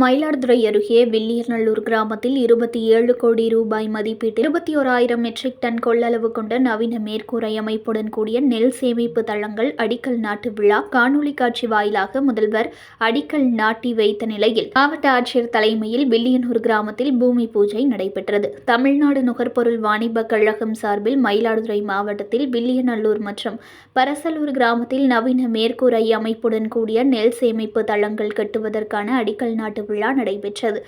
மயிலாடுதுறை அருகே வில்லியநல்லூர் கிராமத்தில் இருபத்தி ஏழு கோடி ரூபாய் மதிப்பீட்டில் இருபத்தி ஓராயிரம் மெட்ரிக் டன் கொள்ளளவு கொண்ட நவீன மேற்கூரை அமைப்புடன் கூடிய நெல் சேமிப்பு தளங்கள் அடிக்கல் நாட்டு விழா காணொலி காட்சி வாயிலாக முதல்வர் அடிக்கல் நாட்டி வைத்த நிலையில் மாவட்ட ஆட்சியர் தலைமையில் வில்லியனூர் கிராமத்தில் பூமி பூஜை நடைபெற்றது. தமிழ்நாடு நுகர்பொருள் வாணிபக் கழகம் சார்பில் மயிலாடுதுறை மாவட்டத்தில் வில்லியநல்லூர் மற்றும் பரசலூர் கிராமத்தில் நவீன மேற்கூரை அமைப்புடன் கூடிய நெல் சேமிப்பு தளங்கள் கட்டுவதற்கான அடிக்கல் நாட்டு விழா நடைபெற்றது.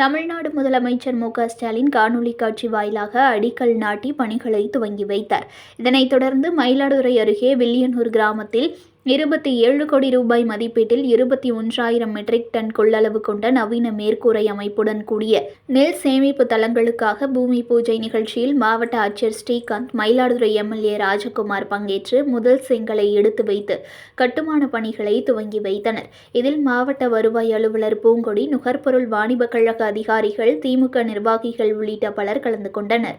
தமிழ்நாடு முதலமைச்சர் மு. ஸ்டாலின் காணொலி காட்சி வாயிலாக அடிக்கல் நாட்டி பணிகளை துவங்கி வைத்தார். இதனைத் தொடர்ந்து மயிலாடுதுறை அருகே வில்லியனூர் கிராமத்தில் இருபத்தி ஏழு கோடி ரூபாய் மதிப்பீட்டில் இருபத்தி ஒன்றாயிரம் மெட்ரிக் டன் கொள்ளளவு கொண்ட நவீன மேற்கூரை அமைப்புடன் கூடிய நெல் சேமிப்பு தளங்களுக்காக பூமி பூஜை நிகழ்ச்சியில் மாவட்ட ஆட்சியர் ஸ்ரீகாந்த் மயிலாடுதுறை எம்எல்ஏ ராஜகுமார் பங்கேற்று முதல் செங்கலை எடுத்து வைத்து கட்டுமான பணிகளை துவங்கி வைத்தனர். இதில் மாவட்ட வருவாய் அலுவலர் பூங்கொடி நுகர்பொருள் வாணிபக் கழக அதிகாரிகள் திமுக நிர்வாகிகள் உள்ளிட்ட பலர் கலந்து கொண்டனர்.